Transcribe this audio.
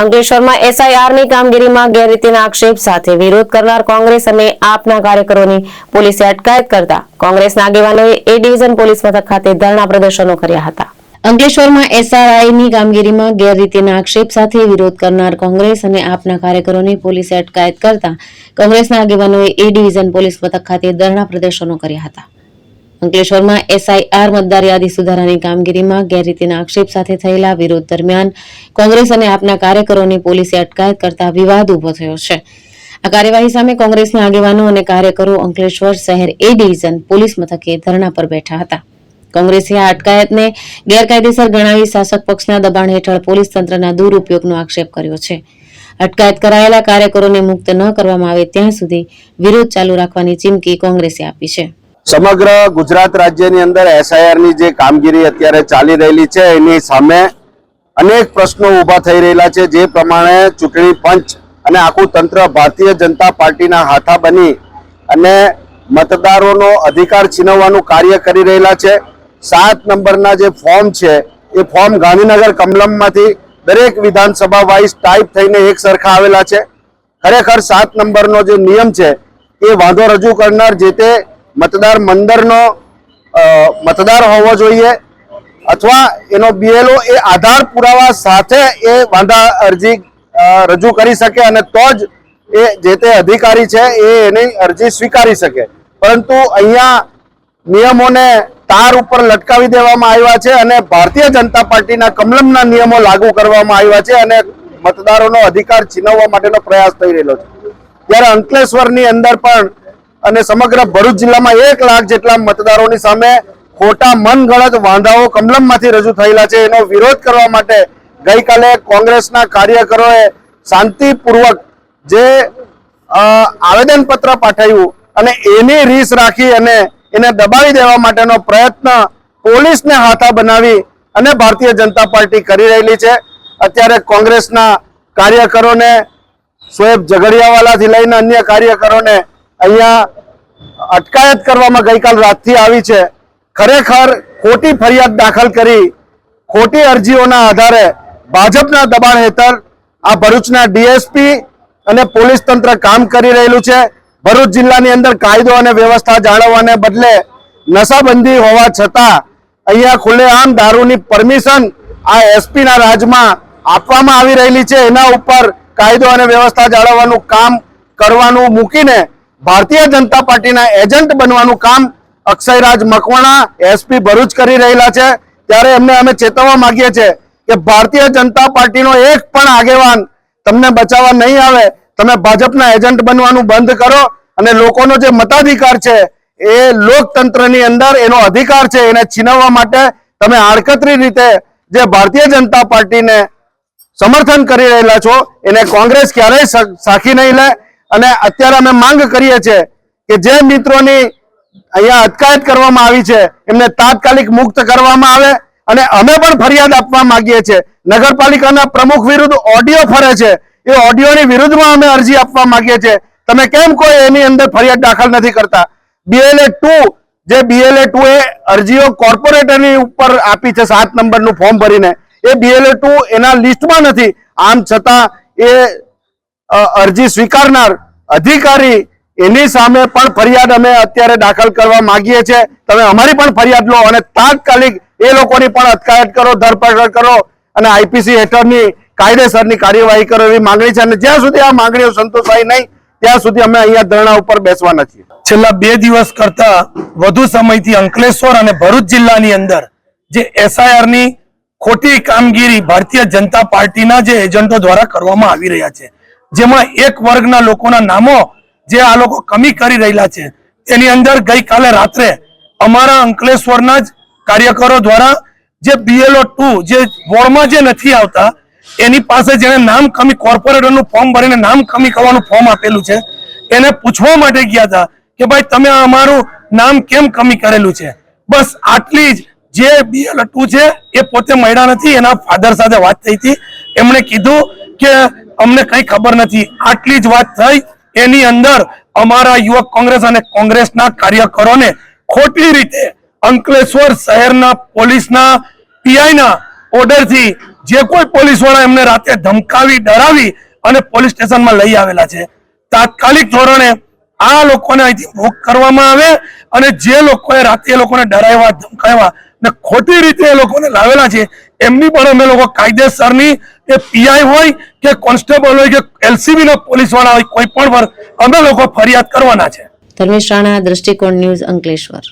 અંકલેશ્વરમાં એસઆઈઆરની કામગીરીમાં ગેરરીતિના આક્ષેપ સાથે વિરોધ કરનાર કોંગ્રેસ અને આપના કાર્યકરોની પોલીસે અટકાયત કરતા કોંગ્રેસના આગેવાનોએ એ ડિવિઝન પોલીસ મથક ખાતે ધરણા પ્રદર્શનો કર્યા હતા. અંકલેશ્વરમાં એસઆરઆઈની કામગીરીમાં ગેરરીતિના આક્ષેપ સાથે વિરોધ કરનાર કોંગ્રેસ અને આપના કાર્યકરોની પોલીસે અટકાયત કરતા કોંગ્રેસના આગેવાનોએ એ ડિવિઝન પોલીસ મથક ખાતે ધરણા પ્રદર્શનો કર્યા હતા. અંકલેશ્વરમાં એસઆઈઆર મતદાર યાદી સુધારાની કામગીરીમાં ગેરરીતિના આક્ષેપ સાથે થયેલા વિરોધ દરમિયાન કોંગ્રેસ અને આપના કાર્યકરોની પોલીસે અટકાયત કરતા વિવાદ ઊભો થયો છે. આ કાર્યવાહી સામે કોંગ્રેસના આગેવાનો અને કાર્યકરો અંકલેશ્વર શહેર એ ડિવિઝન પોલીસ મથકે ધરણા પર બેઠા હતા. કોંગ્રેસે આ અટકાયતને ગેરકાયદેસર ગણાવી શાસક પક્ષના દબાણ હેઠળ પોલીસ તંત્રના દુરુપયોગનો આક્ષેપ કર્યો છે. અટકાયત કરાયેલા કાર્યકરોને મુક્ત ન કરવામાં આવે ત્યાં સુધી વિરોધ ચાલુ રાખવાની ચીમકી કોંગ્રેસે આપી છે. સમગ્ર ગુજરાત રાજ્યની અંદર એસઆઈઆરની જે કામગીરી અત્યારે ચાલી રહેલી છે, એની સામે અનેક પ્રશ્નો ઊભા થઈ રહેલા છે. જે પ્રમાણે ચૂંટણી પંચ અને આખું તંત્ર ભારતીય જનતા પાર્ટીના હાથા બની અને મતદારોનો અધિકાર છીનવવાનું કાર્ય કરી રહેલા છે. સાત નંબરના જે ફોર્મ છે, એ ફોર્મ ગાંધીનગર કમલમમાંથી દરેક વિધાનસભા વાઇઝ ટાઈપ થઈને એક સરખા આવેલા છે. ખરેખર સાત નંબરનો જે નિયમ છે, એ વાંધો રજૂ કરનાર જે તે મતદાર મંડળનો મતદાર હોવો જોઈએ અથવા એનો બીએલઓ એ આધાર પુરાવા સાથે એ વાંધા અરજી રજૂ કરી શકે અને તો જ એ જે તે અધિકારી છે એ એની અરજી સ્વીકારી શકે. પરંતુ અહીંયા નિયમોને તાર ઉપર લટકાવી દેવામાં આવ્યા છે અને ભારતીય જનતા પાર્ટીના કમલમના નિયમો લાગુ કરવામાં આવ્યા છે અને મતદારોનો અધિકાર છીનવવા માટેનો પ્રયાસ થઈ રહેલો છે. ત્યારે અંકલેશ્વરની અંદર પણ અને સમગ્ર ભરૂચ જિલ્લામાં એક લાખ જેટલા મતદારોની સામે ખોટા મનગણત વાંધાઓ કમલમમાંથી રજૂ થયેલા છે. એનો વિરોધ કરવા માટે ગઈકાલે કોંગ્રેસના કાર્યકરોએ શાંતિપૂર્વક જે આવેદનપત્ર પાઠવ્યું અને એની રીસ રાખી અને એને દબાવી દેવા માટેનો પ્રયત્ન પોલીસને હાથા બનાવી અને ભારતીય જનતા પાર્ટી કરી રહેલી છે. અત્યારે કોંગ્રેસના કાર્યકરોને શોએબ ઝઘડિયાવાલાથી લઈને અન્ય કાર્યકરોને અહીંયા અટકાયત કરવામાં ગઈકાલ રાતથી આવી છે. ખરેખર ખોટી ફરિયાદ દાખલ કરી, ખોટી અરજીઓના આધારે ભાજપના દબાણ હેઠળ આ ભરૂચના ડીએસપી અને પોલીસ તંત્ર કામ કરી રહેલું છે. ભરૂચ જિલ્લાની અંદર કાયદો અને વ્યવસ્થા જાળવવાને બદલે નશાબંધી હોવા છતાં અહીંયા ખુલ્લેઆમ દારૂની પરમિશન આ એસપીના રાજમાં આપવામાં આવી રહેલી છે. એના ઉપર કાયદો અને વ્યવસ્થા જાળવવાનું કામ કરવાનું મૂકીને ભારતીય જનતા પાર્ટીના એજન્ટ બનવાનું કામ અક્ષયરાજ મકવાણા, એસપી ભરૂચ કરી રહેલા છે. ત્યારે એમને અમે ચેતવવા માંગીએ છીએ કે ભારતીય જનતા પાર્ટીનો એક પણ આગેવાન તમને બચાવવા નહીં આવે, તમે ભાજપના એજન્ટ બનવાનું બંધ કરો અને લોકોનો જે મતાધિકાર છે એ લોકતંત્રની અંદર એનો અધિકાર છે એને છીનવવા માટે તમે આડકતરી રીતે જે ભારતીય જનતા પાર્ટીને સમર્થન કરી રહેલા છો, એને કોંગ્રેસ ક્યારેય સાખી નહીં લે. અને અત્યારે અમે માંગ કરીએ છીએ કે જે મિત્રોની અહીંયા અટકાયત કરવામાં આવી છે, એમને તાત્કાલિક મુક્ત કરવામાં આવે અને અમે પણ ફરિયાદ આપવા માંગીએ છીએ. નગરપાલિકાના પ્રમુખ વિરુદ્ધ ઓડિયો ફરે છે. એ ઓડિયોની વિરુદ્ધમાં અમે અરજી આપવા માંગીએ છીએ. તમે કેમ કોઈ એની અંદર ફરિયાદ દાખલ નથી કરતા? બીએલએ ટુ જે બીએલએ ટુ એ અરજીઓ કોર્પોરેટરની ઉપર આપી છે, સાત નંબરનું ફોર્મ ભરીને. એ બીએલએ ટુ એના લિસ્ટમાં નથી. આમ છતાં એ અરજી સ્વીકારનાર અધિકારી એની સામે પણ ફરિયાદ અમે અત્યારે દાખલ કરવા માંગીએ છીએ. તમે અમારી પણ ફરિયાદ લો અને તાત્કાલિક એ લોકોની પણ અટકાયત કરો, ધરપકડ કરો અને આઈપીસી હેઠળની કાયદેસરની કાર્યવાહી કરો એવી માંગણી છે. અને જ્યાં સુધી આ માંગણીઓ સંતોષાય નહીં, ત્યાં સુધી અમે અહીંયા ધરણા ઉપર બેસવાના છીએ. છેલ્લા બે દિવસ કરતા વધુ સમયથી અંકલેશ્વર અને ભરૂચ જિલ્લાની અંદર જે એસઆઈઆરની ખોટી કામગીરી ભારતીય જનતા પાર્ટીના જે એજન્ટો દ્વારા કરવામાં આવી રહ્યા છે જેમાં એક વર્ગના લોકોના નામો જે આ લોકો કમી કરી રહેલા છે. તેની અંદર ગઈકાલે રાત્રે અમારા અંકલેશ્વરના જ કાર્યકરો દ્વારા જે બીએલઓ ટુ જે વોર્ડમાં જે નથી આવતા, એની પાસે જેને નામ કમી કોર્પોરેટરનું ફોર્મ ભરીને નામ કમી કરવાનું ફોર્મ આપેલું છે. એને પૂછવા માટે ગયા હતા કે ભાઈ તમે અમારું નામ કેમ કમી કરેલું છે? બસ આટલી જ જે બીએલ ટુ છે એ પોતે મળ્યા નથી, એના ફાધર સાથે વાત થઈ હતી. એમણે કીધું કે અમને કઈ ખબર નથી. આટલી જ વાત થઈ. એની અંદર અમારા યુવક કોંગ્રેસ અને કોંગ્રેસના કાર્યકરોને ખોટી રીતે અંકલેશ્વર શહેરના પોલીસના પીઆઈના ઓર્ડરથી જે કોઈ પોલીસવાળા એમને રાતે ધમકાવી, ડરાવી અને પોલીસ સ્ટેશનમાં લઈ આવેલા છે. તાત્કાલિક ધોરણે આ લોકોને અહીંથી મુક્ત કરવામાં આવે અને જે લોકોએ રાતે એ લોકોને ડરાવ્યા, ધમકાવ્યા ને ખોટી રીતે એ લોકોને લાવેલા છે. એમની પણ અમે લોકો કાયદેસરની એ પીઆઈ હોય કે કોન્સ્ટેબલ હોય કે એલસીબી પોલીસવાળા પોલીસવાળા હોય કોઈ પણ પર અમે લોકો ફરિયાદ કરવાના છે. ધર્મેશ રાણા, દ્રષ્ટિકોણ ન્યૂઝ અંકલેશ્વર.